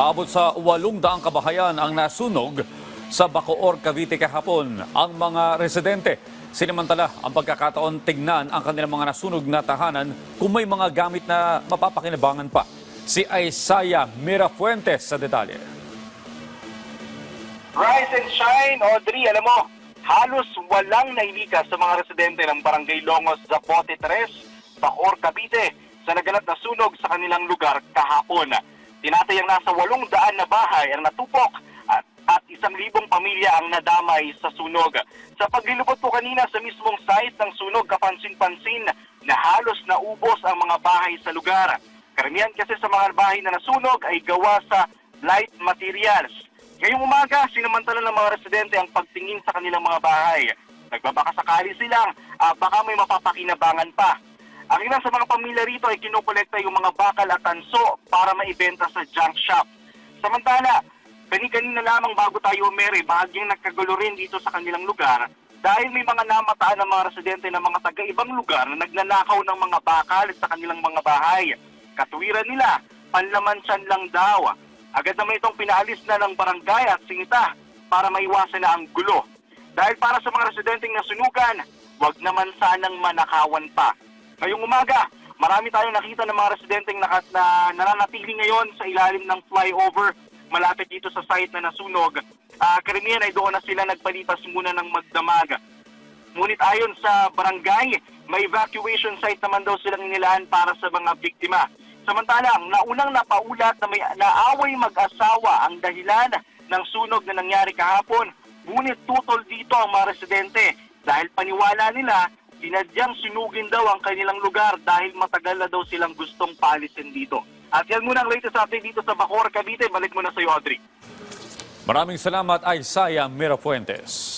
Abot sa walong daang kabahayan ang nasunog sa Bacoor, Cavite kahapon. Ang mga residente, sinimantala ang pagkakataon tignan ang kanilang mga nasunog na tahanan kung may mga gamit na mapapakinabangan pa. Si Isaiah Mirafuentes sa detalye. Rise and shine, Audrey. Alam mo, halos walang nailikas sa mga residente ng Barangay Longos, Zapote 3, Bacoor, Cavite sa naganap na sunog sa kanilang lugar kahapon. Tinatayang nasa walong daan na bahay ang natupok at, at isang libong pamilya ang nadamay sa sunog. Sa paglilubot po kanina sa mismong site ng sunog, kapansin-pansin na halos naubos ang mga bahay sa lugar. Karamihan kasi sa mga bahay na nasunog ay gawa sa light materials. Ngayong umaga, sinamantala ng mga residente ang pagtingin sa kanilang mga bahay. Nagbabaka sakali silang ah, baka may mapapakinabangan pa. Ang ilan sa mga pamilya rito ay kinukolekta yung mga bakal at tanso para maibenta sa junk shop. Samantala, kani-kanina lamang bago tayo umere, bahagyang nagkagulo rin dito sa kanilang lugar dahil may mga namataan ng mga residente ng mga taga-ibang lugar na nagnanakaw ng mga bakal sa kanilang mga bahay. Katuwiran nila, panlamansan lang daw. Agad naman itong pinaalis na ng barangay at singita para maiwasan na ang gulo. Dahil para sa mga residenteng nasunugan, wag naman sanang manakawan pa. Ngayong umaga, marami tayong nakita ng mga residenteng nakat na nananatili ngayon sa ilalim ng flyover malapit dito sa site na nasunog. Ah, karamihan ay doon na sila nagpalipas muna ng magdamag. Ngunit ayon sa barangay, may evacuation site naman daw silang inilaan para sa mga biktima. Samantalang, naunang napaulat na may naaway mag-asawa ang dahilan ng sunog na nangyari kahapon. Ngunit tutol dito ang mga residente dahil paniwala nila sinadyang sinugin daw ang kanilang lugar dahil matagal na daw silang gustong paalisin dito. At yan muna ang latest update dito sa Bacoor, Cavite. Balik mo na sa iyo, Audrey. Maraming salamat Isaiah Mirafuentes.